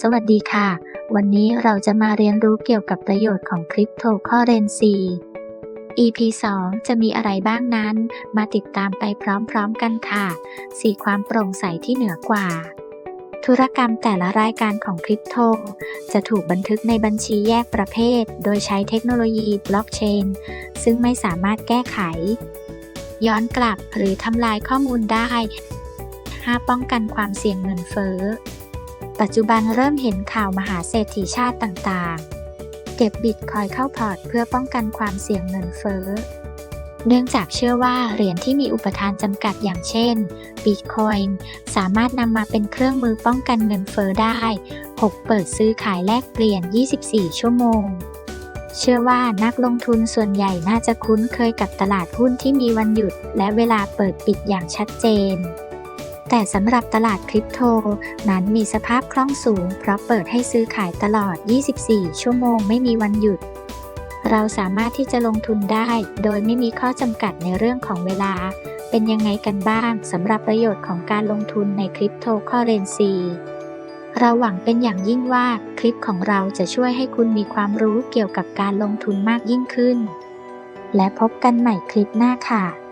สวัสดีค่ะ วันนี้เราจะมาเรียนรู้เกี่ยวกับประโยชน์ของคริปโตเคอเรนซี EP 2 จะมีอะไรบ้างนั้น มาติดตามไปพร้อมๆกันค่ะ 4 ความโปร่งใสที่เหนือกว่า ธุรกรรมแต่ละรายการของคริปโตจะถูกบันทึกในบัญชีแยกประเภท โดยใช้เทคโนโลยีบล็อกเชน ซึ่งไม่สามารถแก้ไข ย้อนกลับหรือทำลายข้อมูลได้ 5 ป้องกันความเสี่ยงเงินเฟ้อ ปัจจุบันเริ่มเห็นข่าวมหาเศรษฐีชาติต่างๆ เก็บบิตคอยเข้าพอร์ตเพื่อป้องกันความเสี่ยงเงินเฟ้อ เนื่องจากเชื่อว่าเหรียญที่มีอุปทานจำกัดอย่างเช่นบิตคอยน์สามารถนำมาเป็นเครื่องมือป้องกันเงินเฟ้อได้ 6 เปิดซื้อขายแลกเปลี่ยน 24 ชั่วโมงเชื่อว่านักลงทุนส่วนใหญ่น่าจะคุ้นเคยกับตลาดหุ้นที่มีวันหยุด และเวลาเปิดปิดอย่างชัดเจน แต่สำหรับตลาดคริปโตนั้นมีสภาพคล่องสูง เพราะเปิดให้ซื้อขายตลอด 24 ชั่วโมงไม่มีวันหยุด เราสามารถที่จะลงทุนได้ โดยไม่มีข้อจำกัดในเรื่องของเวลา เป็นยังไงกันบ้างสำหรับประโยชน์ของการลงทุนในคริปโตเคอเรนซีเราหวังเป็นอย่างยิ่งว่าคลิปของเราจะช่วยให้คุณมีความรู้เกี่ยวกับการลงทุนมากยิ่งขึ้น และพบกันใหม่คลิปหน้าค่ะ